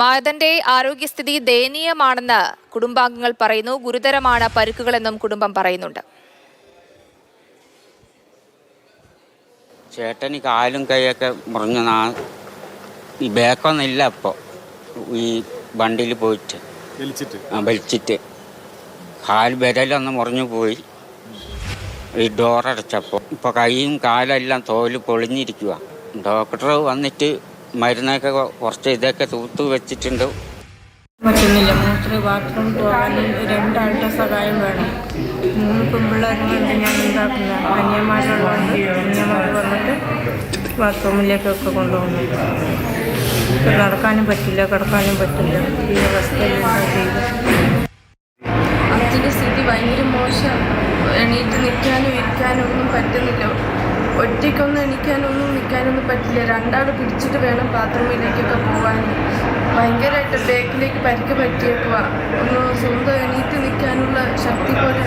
മായതന്റെ ആരോഗ്യസ്ഥിതി ദയനീയമാണെന്ന് കുടുംബാംഗങ്ങൾ പറയുന്നു. ഗുരുതരമാണ് പരുക്കുകളെന്നും കുടുംബം പറയുന്നുണ്ട്. ചേട്ടന് കാലും കൈയൊക്കെ മുറിഞ്ഞ നാ ഈ ബേക്കൊന്നില്ല അപ്പോൾ ഈ വണ്ടിയിൽ പോയിട്ട്. വലിച്ചിട്ട്. ആ, വലിച്ചിട്ട്. കാൽ വിരലൊന്ന് മുറിഞ്ഞു പോയി. ഈ ഡോറടച്ചപ്പോൾ ഇപ്പോൾ കൈയും കാലെല്ലാം തോൽ പൊളിഞ്ഞിരിക്കുക ഡോക്ടർ വന്നിട്ട് മരുന്നൊക്കെ കുറച്ച് ഇതൊക്കെ തൂത്ത് വെച്ചിട്ടുണ്ട്. പറ്റുന്നില്ല. മൂത്രം ബാത്റൂം പോകാനും രണ്ടാളുടെ സഹായം വേണം. മൂന്ന് പെൺപിള്ളേരും കൊണ്ട് ഞാൻ ഉണ്ടാക്കുന്ന അന്യന്മാരുള്ളതുകൊണ്ട് അന്യന്മാർ വന്നിട്ട് ബാത്റൂമിലേക്കൊക്കെ കൊണ്ടുപോകുന്നു. നടക്കാനും പറ്റില്ല കിടക്കാനും പറ്റില്ല. ഈ അവസ്ഥയിൽ അച്ഛന്റെ സ്ഥിതി ഭയങ്കര മോശം എണീറ്റ് നിൽക്കാനും ഇരിക്കാനും ഒന്നും പറ്റുന്നില്ല. ഒറ്റയ്ക്കൊന്നും എണീക്കാനൊന്നും നിൽക്കാനൊന്നും പറ്റില്ല. രണ്ടാൾ പിടിച്ചിട്ട് വേണം ബാത്റൂമിലേക്കൊക്കെ പോകാൻ ഭയങ്കരമായിട്ട് ബേക്കിലേക്ക് പരിക്ക് പറ്റിയേക്കുക ഒന്ന് സ്വന്തം എണീറ്റ് നിൽക്കാനുള്ള ശക്തി പോലും